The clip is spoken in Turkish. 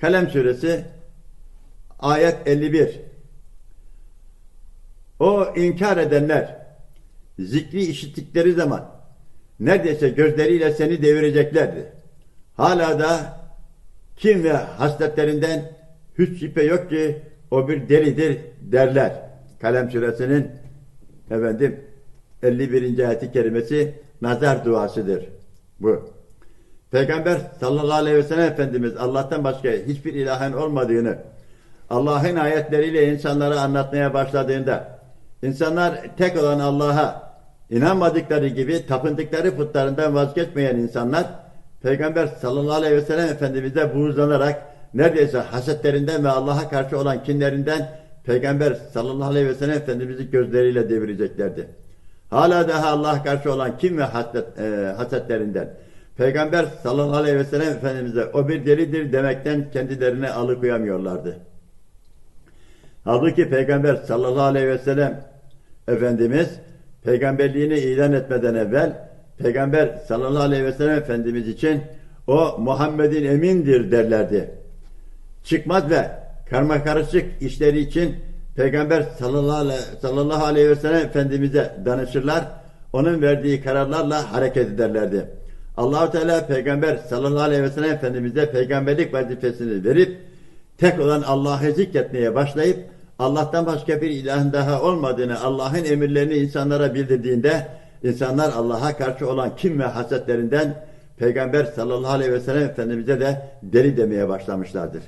Kalem suresi ayet 51 O inkar edenler zikri işittikleri zaman neredeyse gözleriyle seni devireceklerdi. Hala da kim ve hasletlerinden hiç şüphe yok ki o bir delidir derler. Kalem suresinin efendim 51. ayeti kerimesi nazar duasıdır. Bu. Peygamber sallallahu aleyhi ve sellem Efendimiz Allah'tan başka hiçbir ilahın olmadığını Allah'ın ayetleriyle insanlara anlatmaya başladığında insanlar tek olan Allah'a inanmadıkları gibi tapındıkları putlarından vazgeçmeyen insanlar Peygamber sallallahu aleyhi ve sellem Efendimiz'e buğzlanarak neredeyse hasetlerinden ve Allah'a karşı olan kinlerinden Peygamber sallallahu aleyhi ve sellem Efendimiz'i gözleriyle devireceklerdi. Hala daha Allah'a karşı olan kim ve haset, e, hasetlerinden Peygamber sallallahu aleyhi ve sellem Efendimiz'e o bir delidir demekten kendilerini alıkoyamıyorlardı. Halbuki Peygamber sallallahu aleyhi ve sellem Efendimiz peygamberliğini ilan etmeden evvel Peygamber sallallahu aleyhi ve sellem Efendimiz için o Muhammed'in emindir derlerdi. Çıkmaz ve karma karışık işleri için Peygamber sallallahu aleyhi, ve sellem Efendimiz'e danışırlar. Onun verdiği kararlarla hareket ederlerdi. Allahu Teala Peygamber sallallahu aleyhi ve sellem Efendimiz'e peygamberlik vazifesini verip tek olan Allah'ı zikretmeye başlayıp Allah'tan başka bir ilahın daha olmadığını Allah'ın emirlerini insanlara bildirdiğinde insanlar Allah'a karşı olan kim ve hasetlerinden Peygamber sallallahu aleyhi ve sellem Efendimiz'e de deli demeye başlamışlardır.